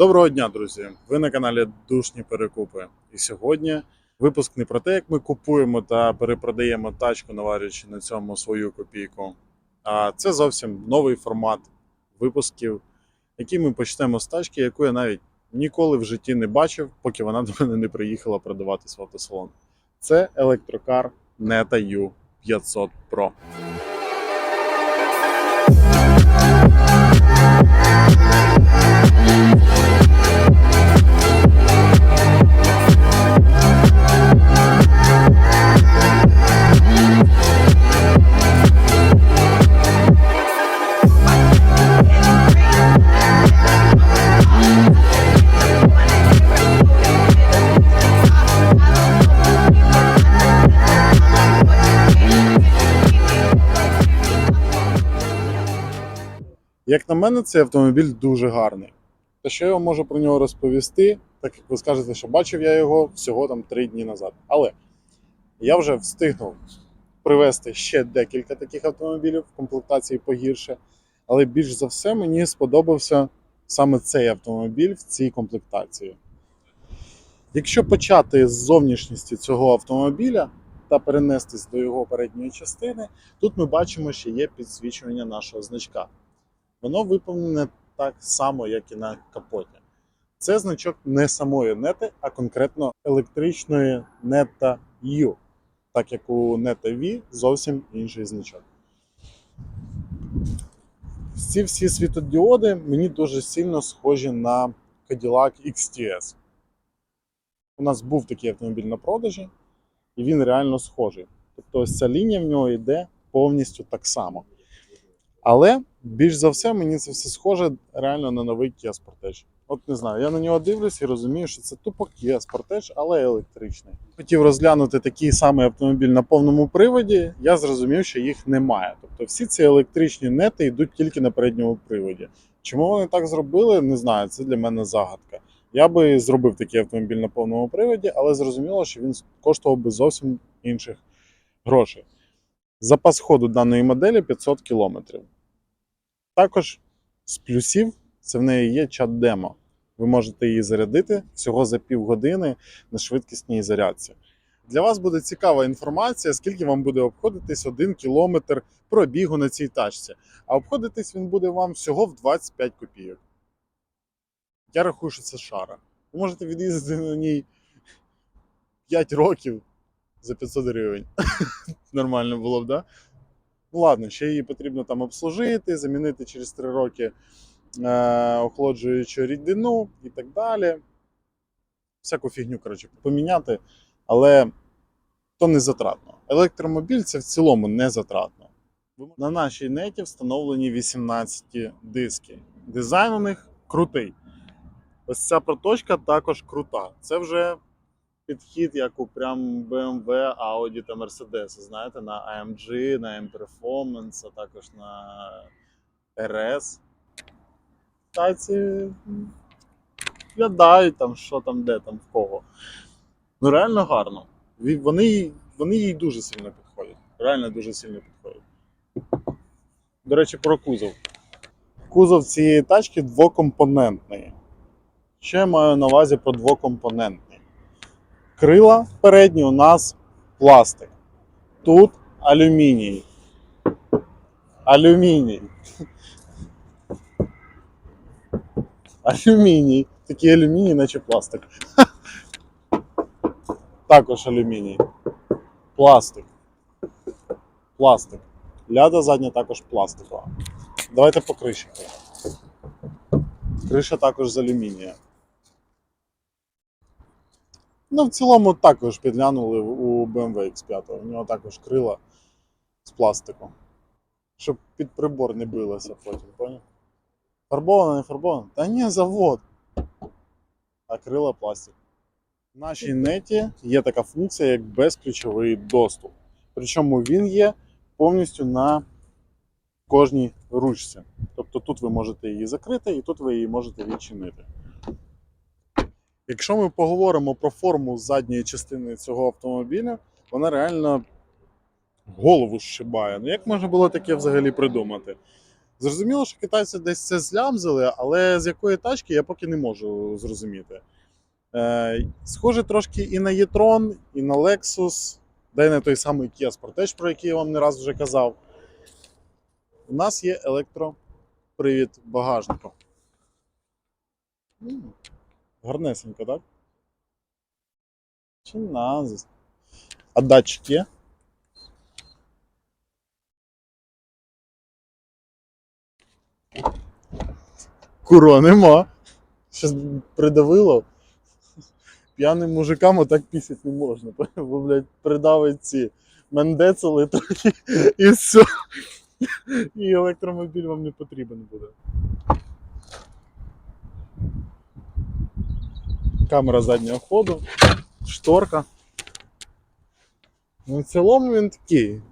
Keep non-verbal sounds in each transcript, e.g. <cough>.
Доброго дня, друзі! Ви на каналі Душні Перекупи. І сьогодні випуск не про те, як ми купуємо та перепродаємо тачку, наварюючи на цьому свою копійку. А це зовсім новий формат випусків, який ми почнемо з тачки, яку я навіть ніколи в житті не бачив, поки вона до мене не приїхала продаватись в автосалон. Це електрокар Neta U 500 Pro. Мене, цей автомобіль дуже гарний. Та що я вам можу про нього розповісти, так як ви скажете, що бачив я його всього там три дні назад. Але я вже встигнув привезти ще декілька таких автомобілів в комплектації погірше. Але більш за все мені сподобався саме цей автомобіль в цій комплектації. Якщо почати з зовнішністі цього автомобіля та перенестись до його передньої частини, тут ми бачимо, що є підсвічування нашого значка. Воно виповнене так само, як і на капоті. Це значок не самої нети, а конкретно електричної Neta U, так як у Neta V зовсім інший значок. Ці всі світодіоди мені дуже сильно схожі на Cadillac XTS. У нас був такий автомобіль на продажі, і він реально схожий. Тобто ось ця лінія в нього йде повністю так само. Але більш за все мені це все схоже реально на новий Kia Sportage. От не знаю, я на нього дивлюсь і розумію, що це тупо Kia Sportage, але електричний. Хотів розглянути такий самий автомобіль на повному приводі. Я зрозумів, що їх немає. Тобто всі ці електричні нети йдуть тільки на передньому приводі. Чому вони так зробили, не знаю. Це для мене загадка. Я би зробив такий автомобіль на повному приводі, але зрозуміло, що він коштував би зовсім інших грошей. Запас ходу даної моделі 500 км. Також з плюсів це в неї є чат-демо. Ви можете її зарядити всього за півгодини на швидкісній зарядці. Для вас буде цікава інформація, скільки вам буде обходитись 1 кілометр пробігу на цій тачці. А обходитись він буде вам всього в 25 копійок. Я рахую, що це шара. Ви можете від'їздити на ній 5 років за 500 гривень. <laughs> Нормально було б, да? Ну ладно, ще її потрібно там обслужити, замінити через 3 роки е, охолоджуючу рідину і так далі. Всяку фігню, коротше, поміняти, але то не затратно. Електромобіль це в цілому не затратно. На нашій неті встановлені 18 диски. Дизайн у них крутий. Ось ця проточка також крута. Це вже підхід, як у прям BMW, Audi та Mercedes. Знаєте, на AMG, на M-Performance, а також на RS. Тайці виглядають там, що там, де там, в кого. Ну, реально гарно. Вони, вони їй дуже сильно підходять. Реально дуже сильно підходять. До речі, про кузов. Кузов цієї тачки двокомпонентний. Що я маю на увазі про двокомпонентний? Крила передні у нас пластик. Тут алюміній. Алюміній. Алюміній. Такий алюміній, наче пластик. Також алюміній. Пластик. Пластик. Ляда задня також пластикова. Давайте по криші. Криша також з алюмінія. Ну, в цілому також підглянули у BMW X5. У нього також крила з пластику. Щоб під прибор не билося потім, поняв? Фарбовано, не фарбовано? Та ні, завод. А крила пластик. В нашій неті є така функція, як безключовий доступ. Причому він є повністю на кожній ручці. Тобто тут ви можете її закрити і тут ви її можете відчинити. Якщо ми поговоримо про форму задньої частини цього автомобіля, вона реально голову зшибає. Ну як можна було таке взагалі придумати? Зрозуміло, що китайці десь це злямзили, але з якої тачки я поки не можу зрозуміти. Е, схоже трошки і на e-tron, і на Lexus, да й на той самий Kia Sportage, про який я вам не раз вже казав. У нас є електропривід багажника. Гарнесенько, так? Чи назис? А датчик є? Куро нема. Щас придавило. П'яним мужикам отак пісять не можна. <laughs> Бо, блядь, придавить ці мендецели трохи і все. І електромобіль вам не потрібен буде. Камера заднього ходу, шторка. Ну, в цілому він такий.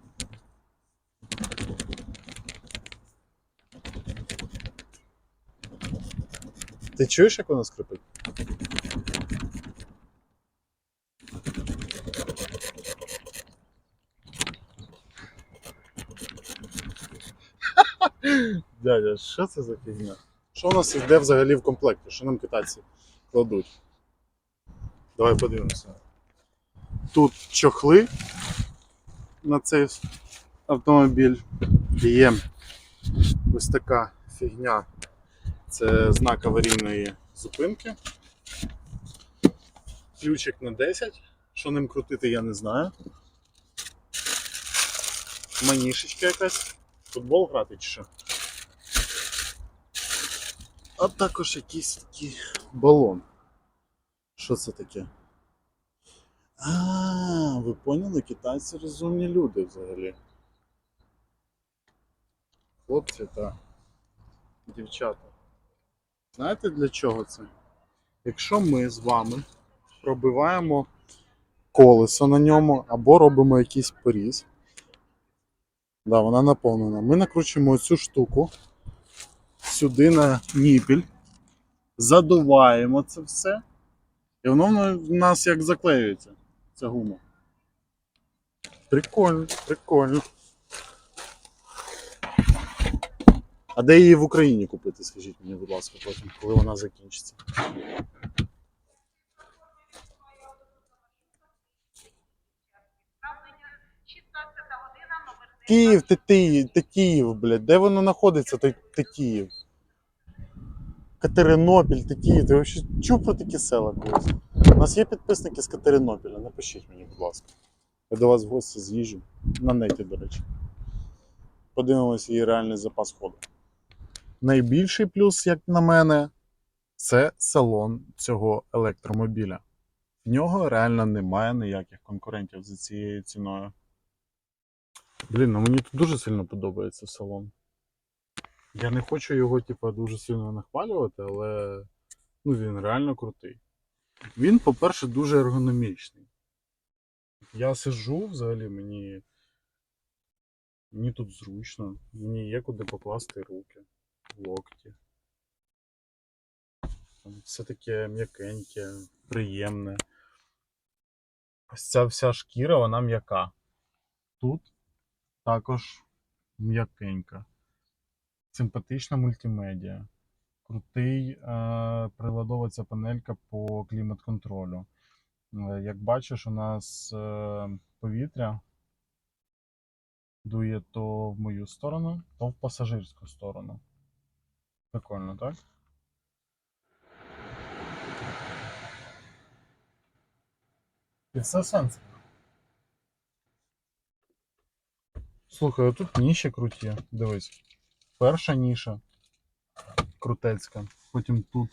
Ти чуєш, як воно скрипить? Дядя, що це за фігня? Що у нас йде взагалі в комплекті? Що нам китайці кладуть? Давай подивимося. Тут чохли на цей автомобіль. Є ось така фігня. Це знак аварійної зупинки. Ключик на 10. Що ним крутити, я не знаю. Манішечка якась. Футбол грати чи що? А також якийсь такий балон. Що це таке? А, ви поняли, китайці розумні люди взагалі. Хлопці та дівчата. Знаєте для чого це? Якщо ми з вами пробиваємо колесо на ньому або робимо якийсь поріз, да, вона наповнена, ми накручуємо цю штуку сюди на ніпіль, задуваємо це все, і воно в нас як заклеюється, ця гума. Прикольно, прикольно. А де її в Україні купити, скажіть мені, будь ласка, потім, коли вона закінчиться. Київ, Тетиїв, Тетіїв, блядь. Де воно знаходиться, той Тетіїв? Катеринопіль, Тетіїв. Ти взагалі чув про такі села колись? У нас є підписники з Катеринопіля, напишіть мені, будь ласка. Я до вас в гості з'їжджу. На неті, до речі. Подивимося її реальний запас ходу. Найбільший плюс, як на мене, це салон цього електромобіля. В нього реально немає ніяких конкурентів за цією ціною. Блін, ну мені тут дуже сильно подобається салон. Я не хочу його, типа, дуже сильно нахвалювати, але ну, він реально крутий. Він, по-перше, дуже ергономічний. Я сиджу взагалі, мені. Мені тут зручно, мені є куди покласти руки, локті. Все таке м'якеньке, приємне. Ось ця вся шкіра, вона м'яка. Тут також м'якенька. Симпатична мультимедіа. Крутий е, приладова панелька по клімат-контролю. Е, як бачиш, у нас е, повітря дує то в мою сторону, то в пасажирську сторону. Прикольно, так? І все сенс. Слухай, а тут ніші круті. Дивись. Перша ніша крутецька. Потім тут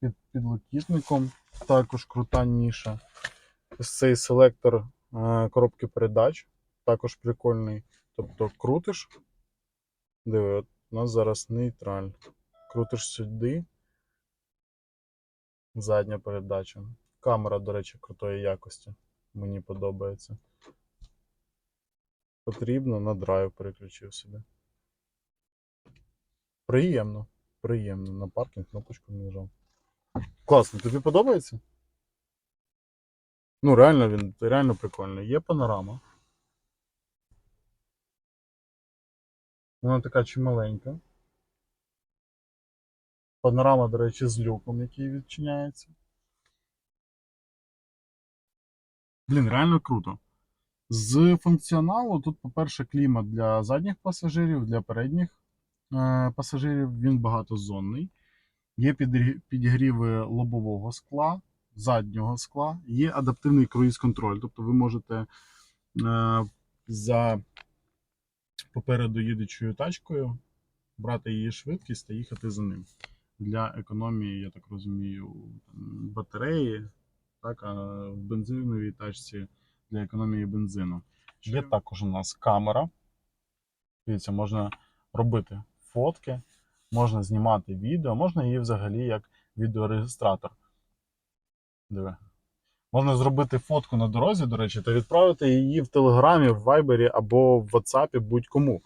під підлокітником також крута ніша. Ось цей селектор е, коробки передач також прикольний. Тобто крутиш. Диви, от у нас зараз нейтраль. Крутиш сюди. Задня передача. Камера, до речі, крутої якості. Мені подобається. Потрібно на драйв переключив собі. Приємно. Приємно. На паркінг кнопочку нажав. Класно, тобі подобається? Ну, реально він реально прикольний. Є панорама. Вона така чималенька. Панорама, до речі, з люком, який відчиняється. Блін, реально круто. З функціоналу тут, по-перше, клімат для задніх пасажирів, для передніх пасажирів він багатозонний. Є підігріви лобового скла, заднього скла, є адаптивний круїз-контроль. Тобто ви можете е, за попереду їдучою тачкою брати її швидкість та їхати за ним. Для економії, я так розумію, батареї, так, а в бензиновій тачці для економії бензину. Є також у нас камера. Дивіться, можна робити фотки, можна знімати відео, можна її взагалі як відеорегістратор. Диви. Можна зробити фотку на дорозі, до речі, та відправити її в Телеграмі, в Вайбері або в WhatsApp будь-кому.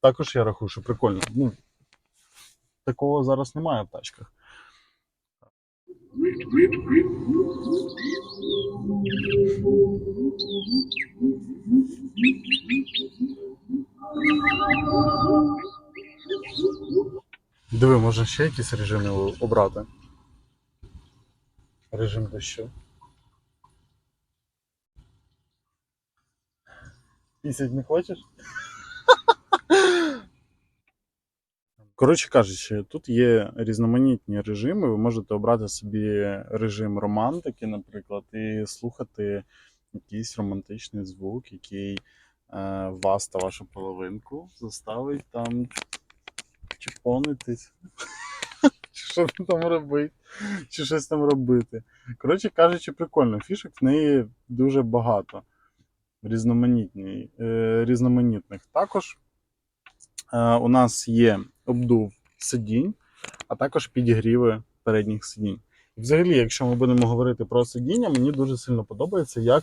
Також я рахую, що прикольно. Ну, такого зараз немає в тачках. Диви, можна ще якісь режими обрати. Режим дощу. Пісять не хочеш? Коротше кажучи, тут є різноманітні режими. Ви можете обрати собі режим романтики, наприклад, і слухати якийсь романтичний звук, який е, вас та вашу половинку заставить там чіпонитись. Чи що там робити, чи щось там робити. Коротше кажучи, прикольно. Фішок в неї дуже багато. Е, різноманітних. Також е, у нас є обдув сидінь, а також підігріви передніх сидінь. І взагалі, якщо ми будемо говорити про сидіння, мені дуже сильно подобається, як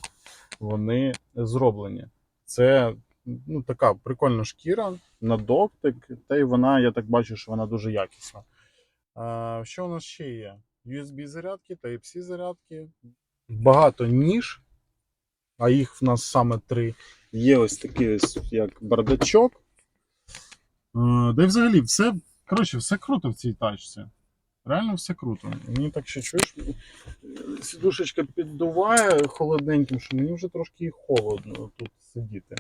вони зроблені. Це ну, така прикольна шкіра на доктик, та й вона, я так бачу, що вона дуже якісна. А, що у нас ще є? USB-зарядки, Type-C зарядки. Багато ніж, а їх в нас саме три. Є ось такий ось як бардачок. Е, Да й взагалі, все, коротше, все круто в цій тачці. Реально все круто. Мені так ще чуєш, сідушечка піддуває холодненьким, що мені вже трошки холодно тут сидіти.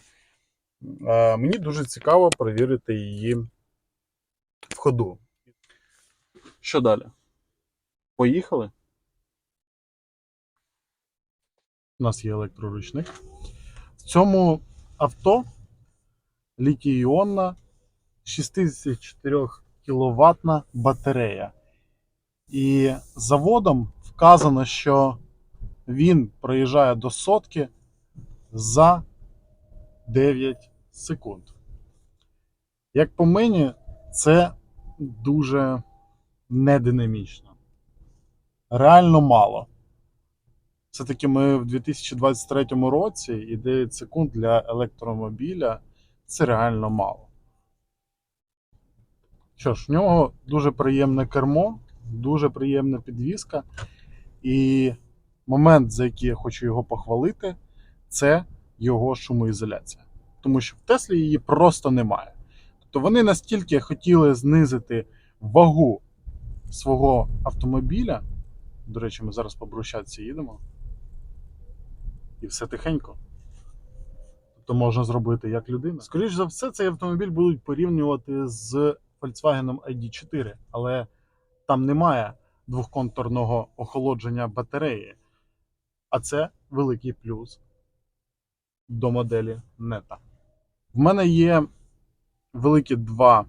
Мені дуже цікаво перевірити її в ходу. Що далі? Поїхали? У нас є електроручник. В цьому авто літій-іонна 64 кВт батарея. І заводом вказано, що він проїжджає до сотки за 9 секунд. Як по мені, це дуже нединамічно. Реально мало. Все-таки ми в 2023 році і 9 секунд для електромобіля це реально мало. Що ж, в нього дуже приємне кермо, дуже приємна підвізка. І момент, за який я хочу його похвалити, це його шумоізоляція. Тому що в Теслі її просто немає. Тобто вони настільки хотіли знизити вагу свого автомобіля. До речі, ми зараз по брусчатці їдемо. І все тихенько. Тобто можна зробити як людина. Скоріше за все, цей автомобіль будуть порівнювати з Volkswagen ID4, але там немає двохконтурного охолодження батареї. А це великий плюс до моделі Neta. В мене є великі два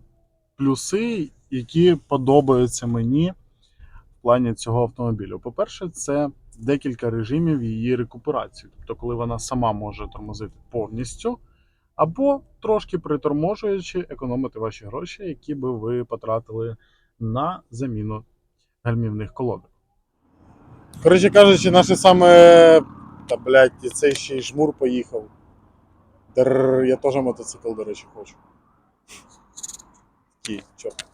плюси, які подобаються мені в плані цього автомобілю. По-перше, це декілька режимів її рекуперації. Тобто, коли вона сама може тормозити повністю, або трошки приторможуючи, економити ваші гроші, які би ви потратили на заміну гальмівних колодок. Коротше кажучи, наше саме. Та блядь, і цей ще й жмур поїхав. Др, я теж мотоцикл, до речі, хочу. Ті, чорт.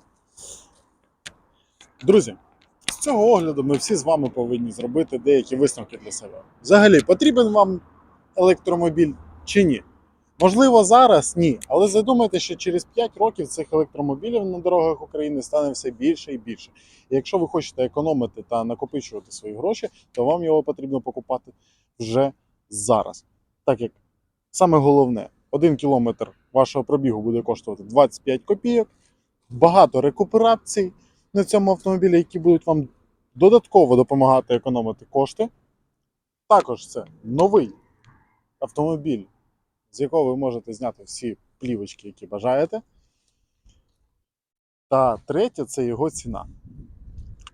Друзі, з цього огляду ми всі з вами повинні зробити деякі висновки для себе. Взагалі, потрібен вам електромобіль чи ні? Можливо, зараз ні, але задумайте, що через 5 років цих електромобілів на дорогах України стане все більше і більше. І якщо ви хочете економити та накопичувати свої гроші, то вам його потрібно покупати вже зараз. Так як саме головне, один кілометр вашого пробігу буде коштувати 25 копійок, багато рекуперацій на цьому автомобілі, які будуть вам додатково допомагати економити кошти. Також це новий автомобіль, з якого ви можете зняти всі плівочки, які бажаєте. Та третє це його ціна.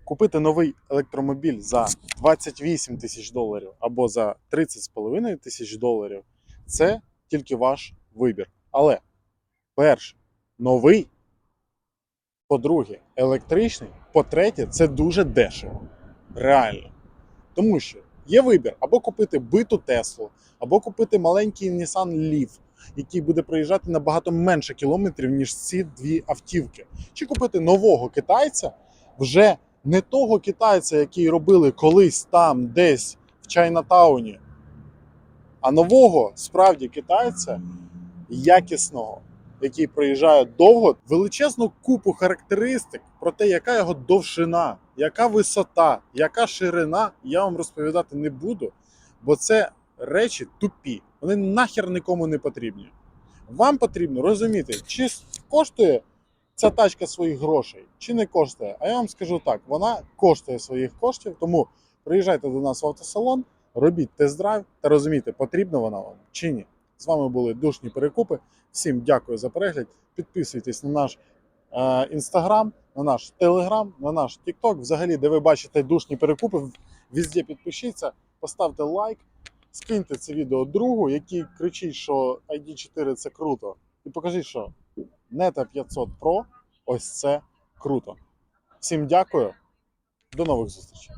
Купити новий електромобіль за 28 тисяч доларів або за 30,5 тисяч доларів це тільки ваш вибір. Але перше, новий, по-друге, електричний, по-третє, це дуже дешево. Реально. Тому що є вибір або купити биту Теслу, або купити маленький Nissan Leaf, який буде проїжджати набагато менше кілометрів, ніж ці дві автівки. Чи купити нового китайця, вже не того китайця, який робили колись там, десь в Чайнатауні, а нового справді китайця якісного, який проїжджає довго, величезну купу характеристик про те, яка його довжина, яка висота, яка ширина, я вам розповідати не буду, бо це речі тупі. Вони нахер нікому не потрібні. Вам потрібно розуміти, чи коштує ця тачка своїх грошей, чи не коштує. А я вам скажу так: вона коштує своїх коштів, тому приїжджайте до нас в автосалон, робіть тест-драйв та розумійте, потрібна вона вам чи ні. З вами були душні перекупи. Всім дякую за перегляд. Підписуйтесь на наш інстаграм, на наш телеграм, на наш тікток. Взагалі, де ви бачите душні перекупи, везде підпишіться, поставте лайк, скиньте це відео другу, який кричить, що ID4 це круто. І покажіть, що Neta 500 Pro ось це круто. Всім дякую, до нових зустрічей.